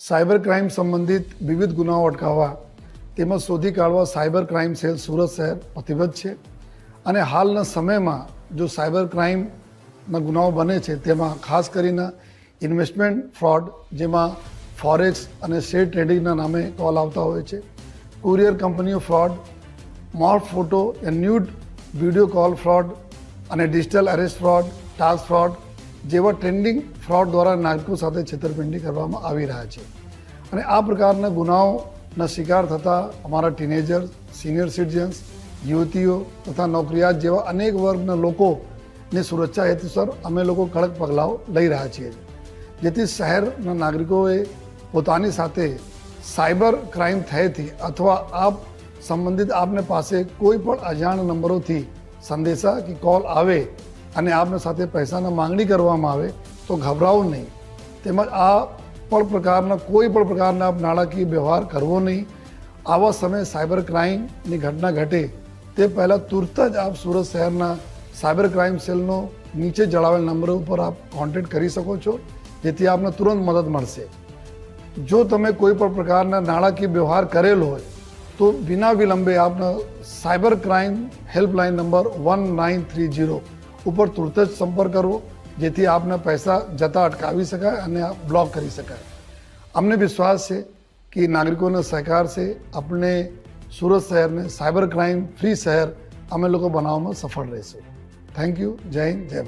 Cyber crime સંબંધિત વિવિધ ગુનાઓ અટકાવવા, તેમજ શોધી કાઢવા સાયબર ક્રાઇમ સેલ સુરત શહેર પ્રતિબદ્ધ છે. અને હાલના સમયમાં જો સાયબર ક્રાઇમના ગુનાઓ બને છે, તેમાં ખાસ કરીને ઇન્વેસ્ટમેન્ટ ફ્રોડ, જેમાં ફોરેક્સ અને શેર ટ્રેડિંગના નામે કોલ આવતા હોય છે. કુરિયર કંપનીઓ ફ્રોડ મોર્ફ ફોટો એ ન્યૂડ વીડિયો કોલ ફ્રોડ અને digital arrest fraud, task fraud જેવા ટ્રેન્ડિંગ ફ્રોડ દ્વારા નાગરિકો સાથે છેતરપિંડી કરવામાં આવી રહ્યા છે. અને આ પ્રકારના ગુનાઓના શિકાર થતા અમારા ટીનેજર સિનિયર સિટીઝન્સ યુવતીઓ તથા નોકરિયાત જેવા અનેક વર્ગના લોકોની સુરક્ષા હેતુસર અમે લોકો કડક પગલાઓ લઈ રહ્યા છીએ. જેથી શહેરના નાગરિકોએ પોતાની સાથે સાયબર ક્રાઇમ થયેથી અથવા આપ સંબંધિત આપને પાસે કોઈ પણ અજાણ નંબરોથી સંદેશા કે કોલ આવે અને આપને સાથે પૈસાના માંગણી કરવામાં આવે તો ગભરાવો નહીં. તેમજ આ પણ પ્રકારના કોઈ પણ પ્રકારના આપ નાણાકીય વ્યવહાર કરવો નહીં. આવા સમયે સાયબર ક્રાઇમની ઘટના ઘટે તે પહેલાં તુરત જ આપ સુરત શહેરના સાયબર ક્રાઇમ સેલનો નીચે જણાવેલ નંબર ઉપર આપ કોન્ટેક્ટ કરી શકો છો, જેથી આપને તુરંત મદદ મળશે. જો તમે કોઈ પણ પ્રકારના નાણાકીય વ્યવહાર કરેલો હોય, તો વિના વિલંબે આપના cyber crime helpline number one nine three zero ઉપર તુરત જ સંપર્ક કરવો, જેથી આપના પૈસા જતા અટકાવી શકાય અને બ્લોક કરી શકાય. અમને વિશ્વાસ છે કે નાગરિકોના સહકાર છે. આપણે સુરત શહેરને સાયબર ક્રાઇમ ફ્રી શહેર અમે લોકો બનાવવામાં સફળ રહીશું. થેન્ક યુ જય હિન્દ, જય ભારત.